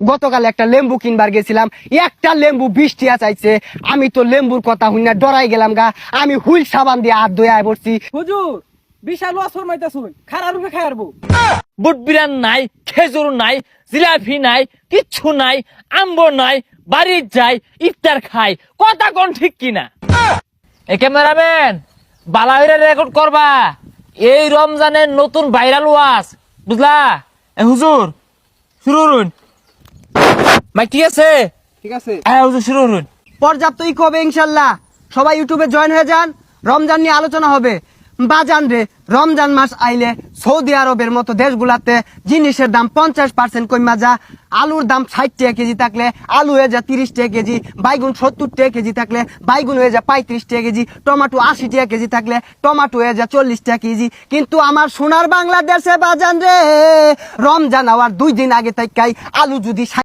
গতকাল একটা লেম্বু কিনবার গেছিলাম একটা লেম্বু বিশ টিয়া চাইছে আমি তো লেম্বুর কথা হইনা ডরাই গেলাম গা আমি হুইল সাবান দিয়ে হাত ধুয়ে আয় পড়ছি। হুজুর বিশাল ওয়াসর মাইতাছুন খারাপ রূপে খায়ারবো বুট বিরান নাই খেজুর নাই জিলাপি নাই কিচ্ছু নাই আম্বর নাই বাড়ির যাই ইফতার খাই কথা কোন ঠিক কিনা? এ ক্যামেরাম্যান বালাহিরা রেকর্ড করবা এই রমজানের নতুন ভাইরাল ওয়াজ বুঝলা? এ হুজুর শুরু করুন। ভাই ঠিক আছে? ঠিক আছে। হ্যাঁ হুজুর শুরু করুন পর্যাপ্ত ইক হবে ইনশাল্লাহ। সবাই ইউটিউবে জয়েন হয়ে যান রমজান নিয়ে আলোচনা হবে। বাজান রে রমজান মাস আইলে সৌদি আরবের মতো দেশগুলাতে জিনিসের দাম পঞ্চাশ পার্সেন্ট কমা যা আলুর দাম ষাট টাকা কেজি থাকলে আলু হয়ে যা তিরিশ টাকা কেজি বাইগুন সত্তর টাকা কেজি থাকলে বাইগুন হয়ে যা পঁয়ত্রিশ টাকা কেজি টমাটো আশি টাকা কেজি থাকলে টমাটো হয়ে যা চল্লিশ টাকা কেজি। কিন্তু আমার সোনার বাংলাদেশে বাজান রে রমজান হওয়ার দুই দিন আগে তাই আলু যদি 60